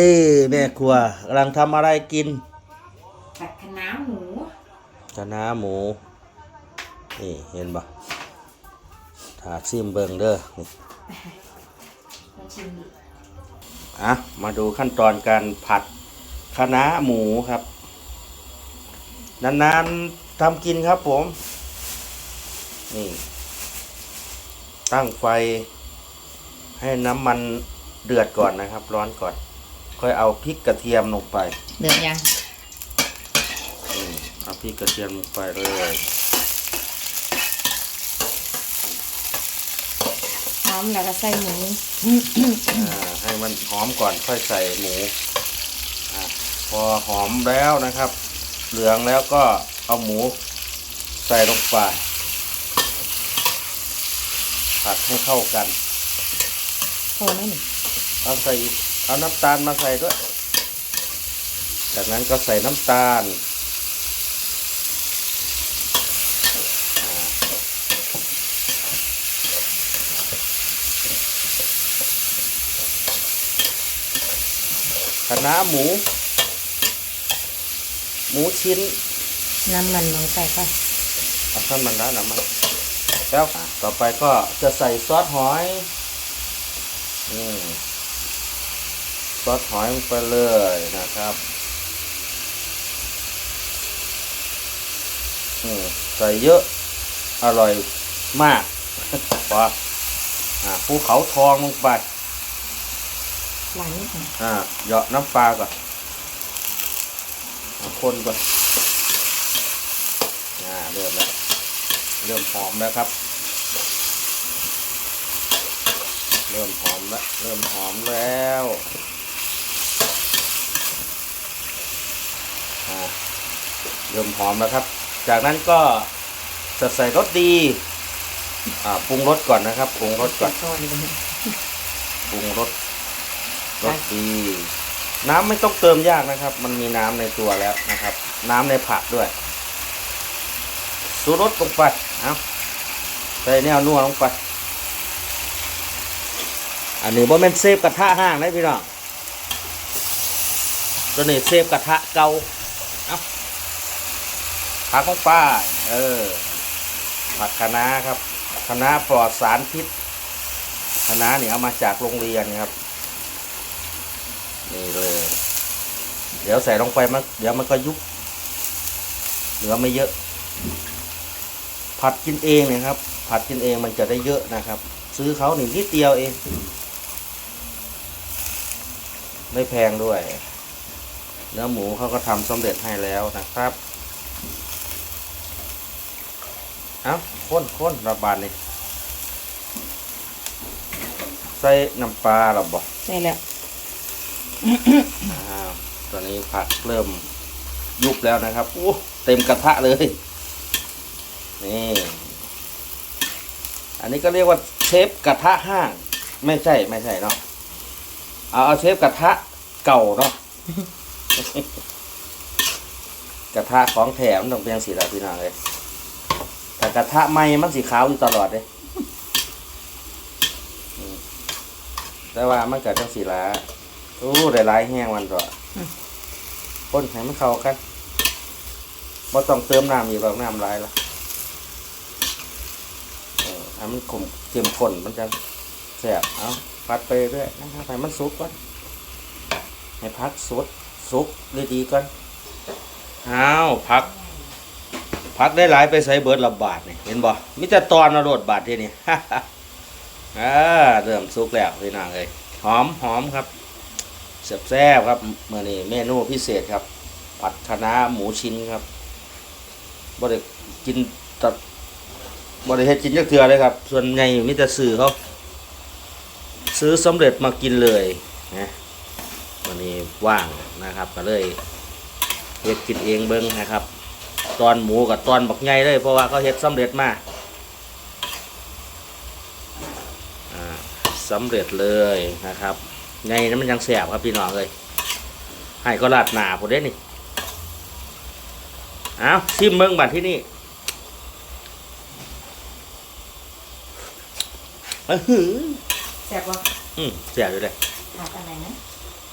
ดีแม่ครัวกำลังทำอะไรกินผัดคะน้าหมูคะน้าหมูนี่เห็นปะถาดซิมเบิงเด้อนี่มาชิมดิอะมาดูขั้นตอนการผัดคะน้าหมูครับ นานๆทำกินครับผม นี่ ตั้งไฟให้น้ำมันเดือดก่อนนะครับ ร้อนก่อน ค่อยเอาพริกกระเทียมลงไปเดือดยังอืมเอาพริกกระเทียมลงไปเลยพร้อมแล้วก็ใส่หมูอ่าให้มันหอมก่อนค่อยใส่หมูอาพอหอมแล้วนะครับ เหลืองแล้วก็เอาหมูใส่ลงไปผัดให้เข้ากันโคไหมหนิเอาใส่อีก เอาน้ำตาลมาใส่ด้วย จากนั้นก็ใส่น้ำตาลอ่าคะน้าหมู หมูชิ้น น้ำมันน้อยใส่ไปเอาท่านมันแล้วนะมันแล้วต่อไปก็จะใส่ซอสหอย อืม ซอสหอยลงไปเลยนะครับอืมใส่เยอะอร่อยมากพออ่าภูเขาทองลงไปหวานนิดหน่อยอ่าเหยาะน้ำปลาก่อนเอาคนก่อนอ่าเริ่มแล้วเริ่มหอมแล้วครับ เริ่มหอมแล้ว เริ่มหอมแล้วอ่า เริ่มหอมแล้วครับ จากนั้นก็จะใส่รสดีอ่าปรุงรสก่อนนะครับปรุงรสก่อนทอดเลยปรุงรสรสดี น้ำไม่ต้องเติมยากนะครับ มันมีน้ำในตัวแล้วนะครับ น้ำในผักด้วยสูรสลงไปเอาใส่แนวนัวลงไป อันนี้ว่าเป็นเซฟกระทะห้างนะพี่น้องตัวนี้เซฟกระทะเก่าเอา ผักลงไปเออ ผักคะน้าครับคะน้าปลอดสารพิษคณะนี่เอามาจากโรงเรียนครับ นี่เลย เดี๋ยวใส่ลงไปมันเดี๋ยวมันก็ยุบเหลือไม่เยอะ ผัดกินเองเนี่ยครับ ผัดกินเองมันจะได้เยอะนะครับ ซื้อเขาหนึ่งนิดเดียวเอง ไม่แพงด้วย เนื้อหมูเขาก็ทำสำเร็จให้แล้วนะครับ เอ้าข้นข้นระบาดนี่ใส่น้ำปลาหรอบอกใส่แล้วอ้าวตอนนี้ผักเริ่มยุบแล้วนะครับโอ้เต็มกระทะเลย นี่ อันนี้ก็เรียกว่าเชฟกระทะห้าง ไม่ใช่ไม่ใช่เนาะเอาเอาเชฟกระทะเก่าเนาะกระทะของแถมต้องเป็นสีละพี่น้องเลย แต่กระทะไหม้มันสีขาวอยู่ตลอดเลยแต่ว่ามันเกิดจังสีละโอ้ได้หลายแห้งมันตัวพ่นให้มันเข้ากันบ่ต้องเติมน้ำอีกหรอกน้ำหลายละเออให้มันขมเข้มข้นมันจะแซ่บเอาพัดไปเรื่อยนะครับให้มันสุกก่อนให้พักสุดสุกดีๆก่อนเอาพัก พักได้หลายไปใส่เบิร์ดละบาทนี่เห็นบ่มิจะตอนมาโรดบาทที่นี่อ่าเริ่มสุกแล้วพี่น้องเลยหอมหอมครับแซ่บครับเมื่อนี้เมนูพิเศษครับ ผัดคะน้าหมูชิ้นครับบ่ได้กินตัดบ่ได้เฮ็ดกินจักเทื่อเลยครับ ส่วนใหญ่มีแต่ซื้อเขาซื้อสำเร็จมากินเลยนะวันนี้ว่างนะครับ ก็เลยเฮ็ดกินเองเบิ่งนะครับ ตอนหมูกับตอนบักใหญ่เลย เพราะว่าเขาเฮ็ดสำเร็จมาอ่าสำเร็จเลยนะครับไงนั้นมันยังแสบครับพี่น้องเลยให้ก็ลาดหนาผมได้นี่เอาชิมเมืองบัดที่นี่อื้อหือแซ่บปะอืมแสบอยู่เลยผัดอะไรนะ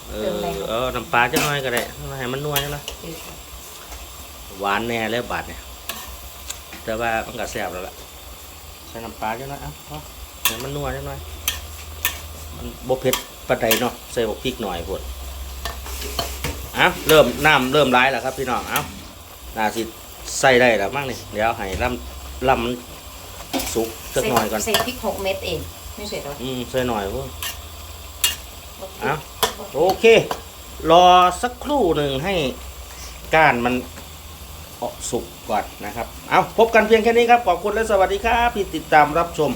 เอเออเออน้ำปลาจะน้อยก็ได้ให้มันนัวจังนะ หวานแน่เลยบาดเนี่ยแต่ว่ามันก็แซ่บแล้วล่ะใส่น้ำปลาจังน้อยเอะพอให้มันนัวจังน้อยมันบ่เผ็ดปานใดเนาะใส่บักพริกหน่อยพุ่นเอะเริ่มน้ำเริ่มร้ายแล้วครับพี่น้องเอ้าน่าสิใส่ได้แล้วมั้งนี่เดี๋ยวให้ลำลำมันสุกสักหน่อยก่อนใส่พริกหกเม็ดเองไม่เสร็จหรออืมใส่หน่อยพุ่นเอ้าโอเค รอสักครู่หนึ่งให้ก้านมันออก สุกก่อนนะครับ เอาพบกันเพียงแค่นี้ครับ ขอบคุณและสวัสดีครับที่ติดตามรับชม